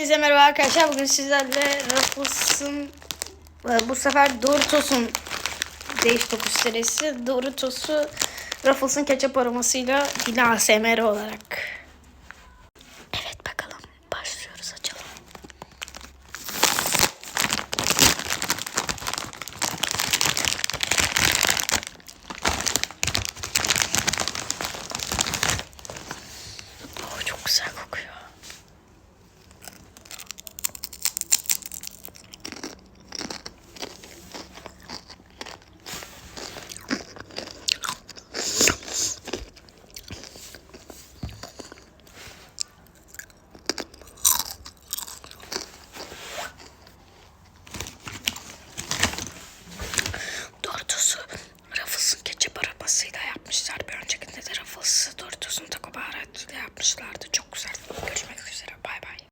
Herkese merhaba arkadaşlar. Bugün sizlerle Ruffles'ın e, bu sefer Doritos'un Değiş Tokuş serisi. Doritos'u Ruffles'ın ketçap aromasıyla yine ASMR olarak. Evet bakalım. Başlıyoruz açalım. Oh, çok güzel kokuyor. kız doğru düzgün taco yapmışlardı. Çok güzel.